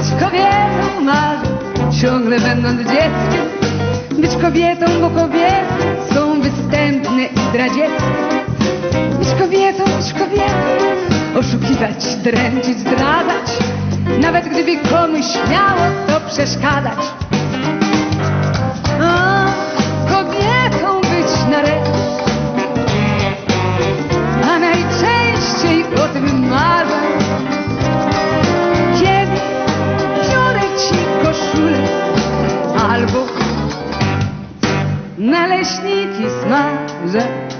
być kobietą marzę, ciągle będąc dzieckiem. Być kobietą, bo kobiety są występne i zdradzieckie. Być kobietą, być kobietą, oszukiwać, dręczyć, zdradzać, nawet gdyby komuś miało to przeszkadzać. Naleśniki smażę.